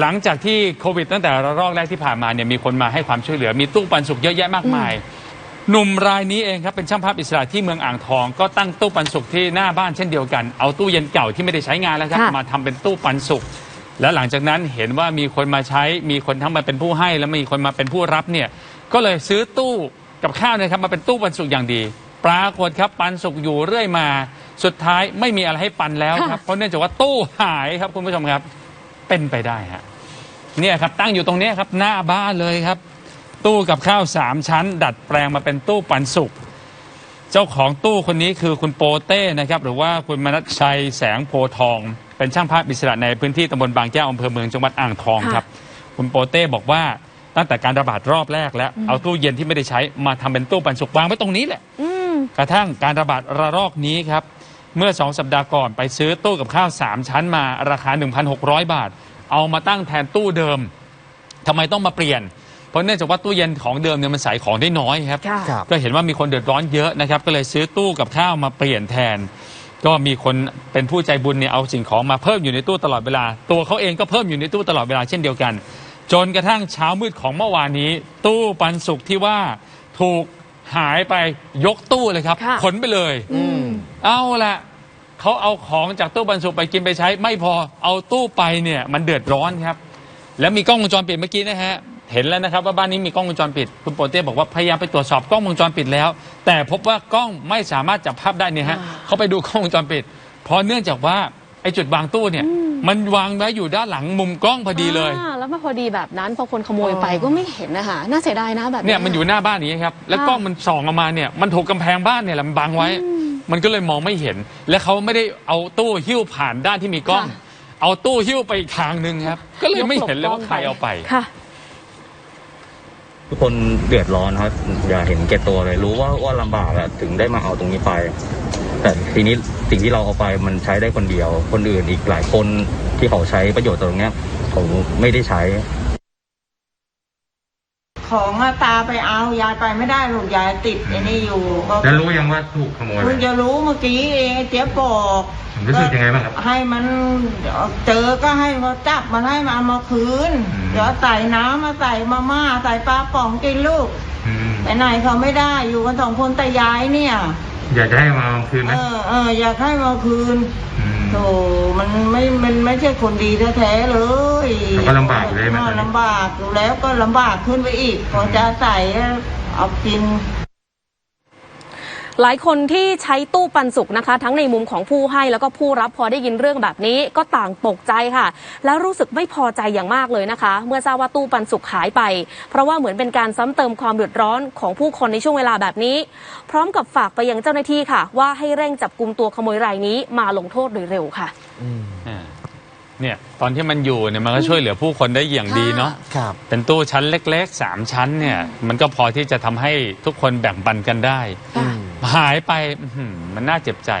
หลังจากที่โควิดตั้งแต่ระลอกแรกที่ผ่านมาเนี่ยมีคนมาให้ความช่วยเหลือ มีตู้ปันสุกเยอะแยะมากมาย หนุ่มรายนี้เองครับเป็นช่างภาพอิสระที่เมืองอ่างทอง ก็ตั้งตู้ปันสุกที่หน้าบ้านเช่นเดียวกันเอาตู้เย็นเก่าที่ไม่ได้ใช้งานแล้วครับค่ะ มาทำเป็นตู้ปันสุกแล้วหลังจากนั้นเห็นว่ามีคนมาใช้ มีคนทั้งมาเป็นผู้ให้ แล้วมีคนมาเป็นผู้รับเนี่ยก็เลยซื้อตู้กับข้าวเนะครับมาเป็นตู้ปันสุกอย่างดี ปรากฏครับปันสุกอยู่เรื่อยมา สุดท้ายไม่มีอะไรให้ปันแล้วครับเพราะเนื่องจากว่าตู้หายครับคุณผู้ชมครับ เป็นไปได้ฮะเนี่ยครับตั้งอยู่ตรงเนี้ยครับหน้าบ้านเลยครับ ตู้กับข้าวสามชั้น ดัดแปลงมาเป็นตู้ปันสุกเจ้าของตู้คนนี้คือคุณโปเต้นะครับ หรือว่าคุณมนัชชัยแสงโพทอง เป็นช่างภาพอิสระในพื้นที่ตำบลบางแก้วอำเภอเมืองจังหวัดอ่างทองครับ คุณโปเต้บอกว่าตั้งแต่การระบาดรอบแรกแล้ว เอาตู้เย็นที่ไม่ได้ใช้มาทำเป็นตู้ปันสุกวางไว้ตรงนี้แหละอืมกระทั่งการระบาดระลอกนี้ครับ เมื่อสองสัปดาห์ก่อนไปซื้อตู้กับข้าว 3 ชั้นมาราคา 1,600 บาท เอามาตั้งแทนตู้เดิมทำไมต้องมาเปลี่ยน เพราะเนื่องจากว่าตู้เย็นของเดิมเนี่ยมันใส่ของได้น้อยครับ ค่ะ ครับ ก็เห็นว่ามีคนเดือดร้อนเยอะนะครับ ก็เลยซื้อตู้กับข้าวมาเปลี่ยนแทน ก็มีคนเป็นผู้ใจบุญเนี่ยเอาสิ่งของมาเพิ่มอยู่ในตู้ตลอดเวลา ตัวเขาเองก็เพิ่มอยู่ในตู้ตลอดเวลาเช่นเดียวกัน จนกระทั่งเช้ามืดของเมื่อวานนี้ ตู้ปันสุกที่ว่าถูก หายไปยกตู้เลยครับ ค่ะขนไปเลย อืม เอาละเขาเอาของจากตู้ปันสุกไปกินไปใช้ ไม่พอเอาตู้ไปเนี่ย มันเดือดร้อนครับ แล้วมีกล้องวงจรปิดเมื่อกี้นะฮะ เห็นแล้วนะครับว่าบ้านนี้มีกล้องวงจรปิด คุณโปเต้บอกว่าพยายามไปตรวจสอบกล้องวงจรปิดแล้ว แต่พบว่ากล้องไม่สามารถจับภาพได้เนี่ยฮะอ่าเขาไปดูกล้องวงจรปิด เพราะเนื่องจากว่า ไอ้จุดวางตู้เนี่ย มันวางไว้อยู่ด้านหลังมุมกล้องพอดีเลย อ่าแล้วมาพอดีแบบนั้นพอคนขโมยไปก็ไม่เห็นนะคะน่าเสียดายนะแบบเนี่ยมันอยู่หน้าบ้านอย่างนี้ครับ แล้วกล้องมันส่องออกมาเนี่ยมันถูกกำแพงบ้านเนี่ยแหละมันบังไว้ มันก็เลยมองไม่เห็น และเขาไม่ได้เอาตู้หิ้วผ่านด้านที่มีกล้อง เอาตู้หิ้วไปอีกทางหนึ่งครับ ก็เลยไม่เห็นเลยว่าใครเอาไป ค่ะ ทุกคนเดือดร้อนครับ อย่าเห็นแก่ตัวเลย รู้ว่าว่าลำบากอะถึงได้มาเอาตรงนี้ไป แต่ทีนี้สิ่งที่เราเอาไปมันใช้ได้คนเดียว คนอื่นอีกหลายคนที่เขาใช้ประโยชน์ตรงเนี้ยเขาไม่ได้ใช้ ของอะตาไปเอายายไปไม่ได้ลูกยายติดไอ้นี่อยู่ก็แล้วรู้ยังว่าถูกขโมยเพิ่งจะรู้เมื่อกี้เองไอ้เจี๊ยบบอกรู้สึกยังไงบ้างครับ ให้มันเจอก็ให้เขาจับมันให้มันเอามาคืนอืมเดี๋ยวใส่น้ำมาใส่มาม่าใส่ปลาป่องกินลูกไปไหนเขาไม่ได้อยู่กันสองคนแต่ยายเนี่ย อยากจะให้มาคืนไหมเออเอออยากให้มาคืน โธ่มันไม่ มันไม่ใช่คนดีแท้ๆเลยแล้วก็ลำบากอยู่เลยไหมเออลำบากอยู่แล้วก็ลำบากขึ้นไปอีกพอจะใส่เอากิน หลายคนที่ใช้ตู้ปันสุกนะคะ ทั้งในมุมของผู้ให้แล้วก็ผู้รับพอได้ยินเรื่องแบบนี้ก็ต่างตกใจค่ะ แล้วรู้สึกไม่พอใจอย่างมากเลยนะคะ เมื่อทราบว่าตู้ปันสุกหายไป เพราะว่าเหมือนเป็นการซ้ำเติมความเดือดร้อนของผู้คนในช่วงเวลาแบบนี้ พร้อมกับฝากไปยังเจ้าหน้าที่ค่ะ ว่าให้เร่งจับกลุ่มตัวขโมยรายนี้มาลงโทษโดยเร็วค่ะอ่าเนี่ยตอนที่มันอยู่เนี่ยมันก็ช่วยเหลือผู้คนได้อย่างดีเนาะครับเป็นตู้ชั้นเล็กๆสามชั้นเนี่ยมันก็พอที่จะทำให้ทุกคนแบ่งปันกันได้ค่ะ หายไปอื้อหือมันน่าเจ็บใจ